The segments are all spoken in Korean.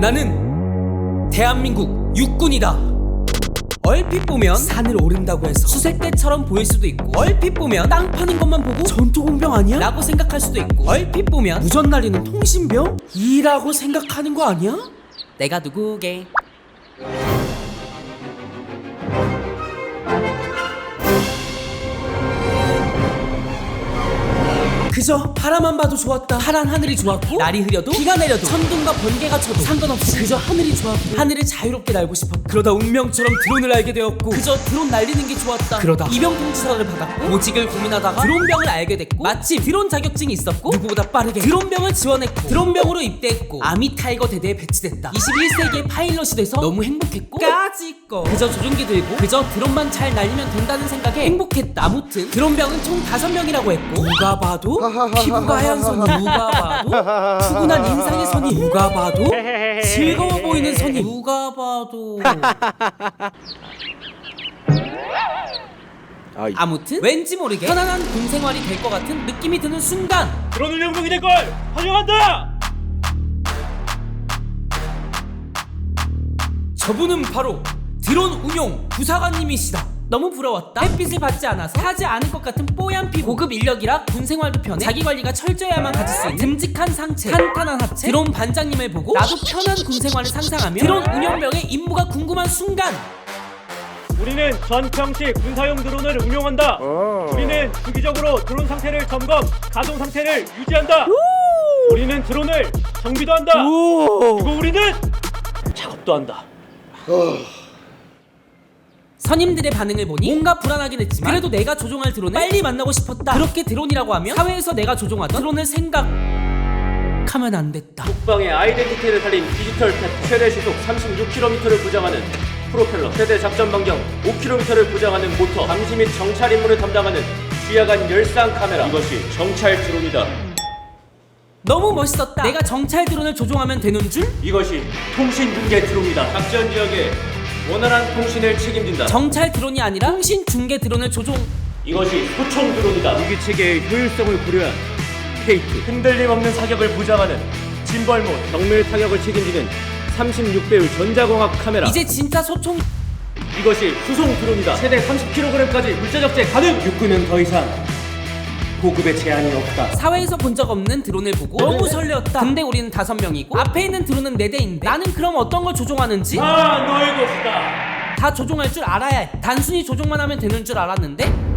나는 대한민국 육군이다. 얼핏 보면 산을 오른다고 해서 수색대처럼 보일 수도 있고 얼핏 보면 땅 파는 것만 보고 전투공병 아니야? 라고 생각할 수도 있고 얼핏 보면 무전 날리는 통신병? 이라고 생각하는 거 아니야? 내가 누구게? 그저 바라만 봐도 좋았다. 파란 하늘이 좋았고 날이 흐려도 비가 내려도 천둥과 번개가 쳐도 상관없이 그저 하늘이 좋았고 하늘을 자유롭게 날고 싶었고 그러다 운명처럼 드론을 알게 되었고 그저 드론 날리는 게 좋았다. 그러다. 이병 통지서를 받았고 보직을 고민하다가 드론병을 알게 됐고 마침 드론 자격증이 있었고 누구보다 빠르게 드론병을 지원했고 드론병으로 입대했고 아미 타이거 대대에 배치됐다. 21세기의 파일럿이 돼서 너무 행복했고 까짓 거. 그저 조종기 들고 그저 드론만 잘 날리면 된다는 생각에 행복했다. 아무튼 드론병은 총 5명이라고 했고 누가 봐도 피부가 하얀 선이 누가 봐도 푸근한 인상의 선이 누가 봐도 즐거워 보이는 선이 누가 봐도 아, 이- 아무튼 왠지 모르게 편안한 군 생활이 될 것 같은 느낌이 드는 순간 드론 운영병이 될 걸 환영한다. 저분은 바로 드론 운용 부사관님이시다. 너무 부러웠다. 햇빛을 받지 않아서 타지 않을 것 같은 뽀얀 피부, 고급 인력이라 군 생활도 편해 자기 관리가 철저해야만 가질 수 있는 듬직한 상체, 탄탄한 하체. 드론 반장님을 보고 나도 편한 군 생활을 상상하며 드론 운영병의 임무가 궁금한 순간 우리는 전평시 군사용 드론을 운용한다. 어. 우리는 주기적으로 드론 상태를 점검, 가동 상태를 유지한다. 우리는 드론을 정비도 한다. 그리고 우리는 작업도 한다. 선임들의 반응을 보니 뭔가 불안하긴 했지만 그래도 내가 조종할 드론을 빨리 만나고 싶었다. 그렇게 드론이라고 하면 사회에서 내가 조종하던 드론을 생각 하면 안 됐다. 국방의 아이덴티티를 살린 디지털 탭 최대 시속 36km를 부장하는 프로펠러 최대 작전 반경 5km를 부장하는 모터 감시 및 정찰 임무를 담당하는 주야간 열상 카메라 이것이 정찰 드론이다 너무 멋있었다. 내가 정찰 드론을 조종하면 되는 줄? 이것이 통신 중계 드론이다 작전 지역에 원활한 통신을 책임진다. 정찰 드론이 아니라 통신 중계 드론을 조종. 이것이 소총 드론이다. 무기 체계의 효율성을 고려한 케이트 흔들림 없는 사격을 보장하는 진벌모 정밀 타격을 책임지는 36배율 전자광학 카메라. 이제 진짜 소총. 이것이 수송 드론이다. 최대 30kg까지 물자 적재 가능. 육군은 더 이상 보급에 제한이 없다. 사회에서 본 적 없는 드론을 보고 너무 설레었다. 근데 우리는 다섯 명이고 앞에 있는 드론은 네 대인데 나는 그럼 어떤 걸 조종하는지 아 너의 것이다. 다 조종할 줄 알아야 해. 단순히 조종만 하면 되는 줄 알았는데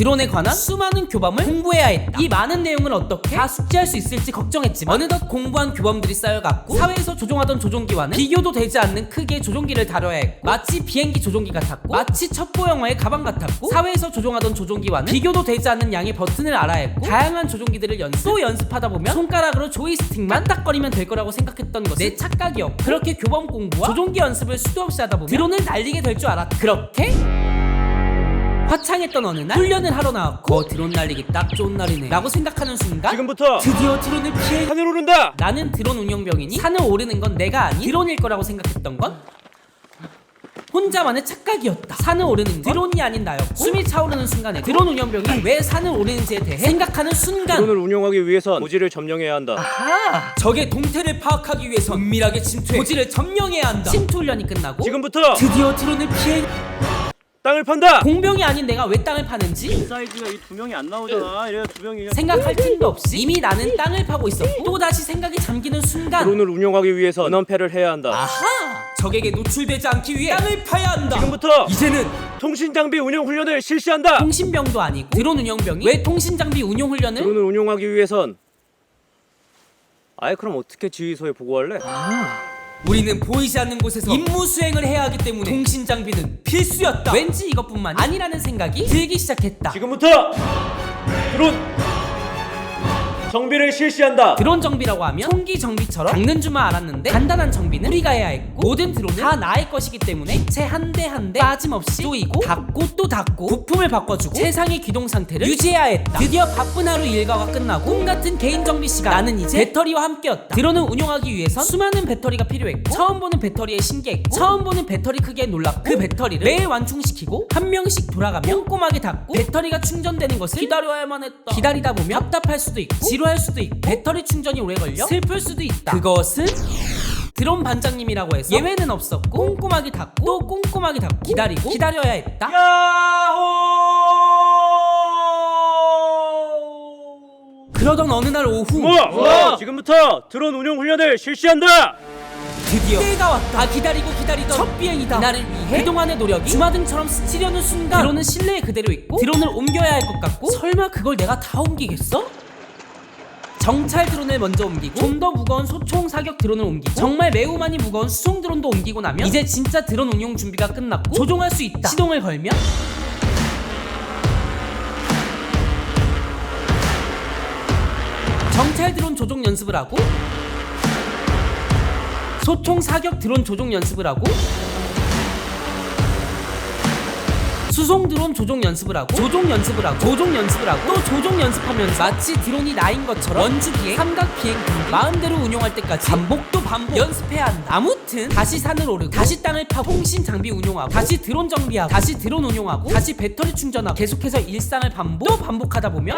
드론에 관한 수많은 교범을 공부해야 했다. 이 많은 내용을 어떻게 다 숙지할 수 있을지 걱정했지만 어느덧 공부한 교범들이 쌓여갔고 사회에서 조종하던 조종기와는 비교도 되지 않는 크기의 조종기를 다뤄야 했고 마치 비행기 조종기 같았고 마치 첩보 영화의 가방 같았고 사회에서 조종하던 조종기와는 비교도 되지 않는 양의 버튼을 알아야 했고 다양한 조종기들을 연습 또 연습하다 보면 손가락으로 조이스틱만 딱거리면 될 거라고 생각했던 것은 내 착각이었고 그렇게 교범 공부와 조종기 연습을 수도 없이 하다 보면 드론을 날리게 될 줄 알았다. 그렇게 화창했던 어느 날 훈련을 하러 나왔고 뭐 드론 날리기 딱 좋은 날이네 라고 생각하는 순간 지금부터 드디어 드론을 피해 하늘 오른다. 나는 드론 운영병이니 산을 오르는 건 내가 아닌 드론일 거라고 생각했던 건 혼자만의 착각이었다. 산을 오르는 건 드론이 아닌 나였고 숨이 차오르는 순간에 드론 운영병이 왜 산을 오르는지에 대해 생각하는 순간 드론을 운용하기 위해선 고지를 점령해야 한다. 아, 적의 동태를 파악하기 위해서 은밀하게 침투해 고지를 점령해야 한다. 침투 훈련이 끝나고 지금부터 드디어 드론을 피해 땅을 판다. 공병이 아닌 내가 왜 땅을 파는지 사이즈가 이 두 명이 안 나오잖아. 이래 두 명이 생각할 틈도 없이 이미 나는 땅을 파고 있었고 또 다시 생각이 잠기는 순간 드론을 운용하기 위해서 은원패를 해야 한다. 아하 적에게 노출되지 않기 위해 땅을 파야 한다 지금부터 이제는 통신 장비 운용 훈련을 실시한다. 통신병도 아니고 드론 운영병이 왜 통신장비 운용 훈련을 드론을 운용하기 위해선 아예 그럼 어떻게 지휘소에 보고할래? 우리는 보이지 않는 곳에서 임무 수행을 해야 하기 때문에 통신 장비는 필수였다. 왠지 이것뿐만이 아니라는 생각이 들기 시작했다. 지금부터 드론 정비를 실시한다. 드론 정비라고 하면 총기 정비처럼 닦는 줄만 알았는데 간단한 정비는 우리가 해야 했고 모든 드론은 다 나의 것이기 때문에 액체 한 대 한 대 빠짐없이 조이고 닫고 또 닫고 부품을 바꿔주고 최상의 기동 상태를 유지해야 했다. 드디어 바쁜 하루 일과가 끝나고 꿈 같은 개인 정비 시간. 나는 이제 배터리와 함께였다. 드론을 운용하기 위해선 수많은 배터리가 필요했고 처음 보는 배터리에 신기했고 처음 보는 배터리 크기에 놀랐고 그 배터리를 매일 완충시키고 한 명씩 돌아가며 꼼꼼하게 닫고 배터리가 충전되는 것을 기다려야만 했다. 기다리다 보면 답답할 수도 있고 지루할 수도 있고 배터리 충전이 오래 걸려 슬플 수도 있다. 그것은 드론 반장님이라고 해서 예외는 없었고 꼼꼼하게 닫고 또 꼼꼼하게 닫고 기다리고 기다려야 했다. 그러던 어느 날 오후 우와! 지금부터 드론 운용 훈련을 실시한다. 드디어 때가 왔다. 아 기다리고 기다리던 첫 비행이다. 이날을 위해 그동안의 노력이 주마등처럼 스치려는 순간 드론은 실내에 그대로 있고 드론을 옮겨야 할 것 같고 설마 그걸 내가 다 옮기겠어? 정찰 드론을 먼저 옮기고 좀 더 무거운 소총 사격 드론을 옮기고 정말 매우 많이 무거운 수송 드론도 옮기고 나면 이제 진짜 드론 운용 준비가 끝났고 조종할 수 있다. 시동을 걸면 정찰 드론 조종 연습을 하고 소총 사격 드론 조종 연습을 하고 수송 드론 조종 연습을 하고 조종 연습을 하고 조종 연습을 하고 또 조종 연습하면서 마치 드론이 나인 것처럼 원주 비행, 삼각 비행 등 마음대로 운용할 때까지 반복 또 반복 연습해야 한다. 아무튼 다시 산을 오르고 다시 땅을 파고 통신 장비 운용하고 다시 드론 정비하고 다시 드론 운용하고 다시 배터리 충전하고 계속해서 일상을 반복 또 반복하다 보면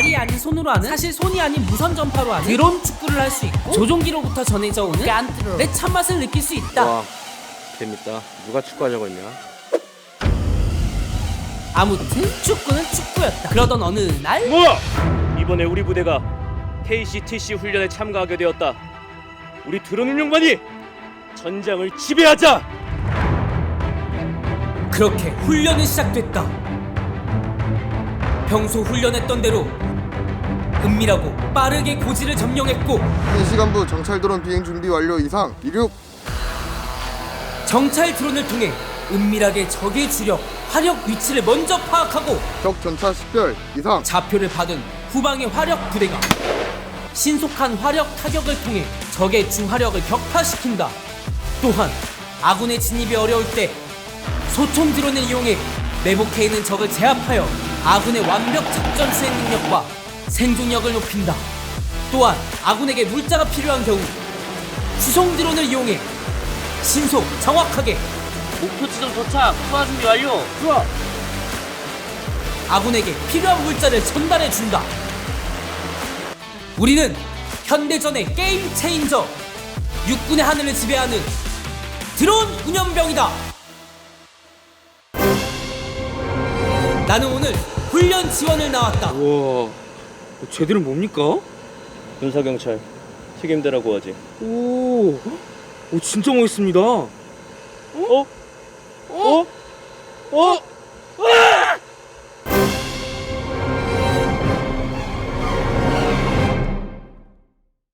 발이 아닌 손으로 하는 사실 손이 아닌 무선 전파로 하는 드론 축구를 할 수 있고 조종기로부터 전해져 오는 깐트로의 참맛을 느낄 수 있다. 와 재밌다. 누가 축구하자고 했냐? 아무튼 축구는 축구였다. 그러던 어느 날 뭐? 이번에 우리 부대가 KCTC 훈련에 참가하게 되었다. 우리 드론 운용만이 전장을 지배하자. 그렇게 훈련이 시작됐다. 평소 훈련했던 대로 은밀하고 빠르게 고지를 점령했고 현 시간부 정찰 드론 비행 준비 완료 이상 이륙 정찰 드론을 통해 은밀하게 적의 주력, 화력 위치를 먼저 파악하고 적 전차 식별 이상 좌표를 받은 후방의 화력 부대가 신속한 화력 타격을 통해 적의 주화력을 격파시킨다. 또한 아군의 진입이 어려울 때 소총 드론을 이용해 매복해 있는 적을 제압하여 아군의 완벽 작전 수행 능력과 생존력을 높인다. 또한 아군에게 물자가 필요한 경우 수송 드론을 이용해 신속 정확하게 목표 지점 도착. 투하 준비 완료. 아군에게 필요한 물자를 전달해 준다. 우리는 현대전의 게임 체인저 육군의 하늘을 지배하는 드론 운영병이다. 나는 오늘 훈련 지원을 나왔다. 우와, 쟤들은 뭡니까? 군사 경찰 책임대라고 하지. 오, 오 진짜 멋있습니다. 어? 어? 어?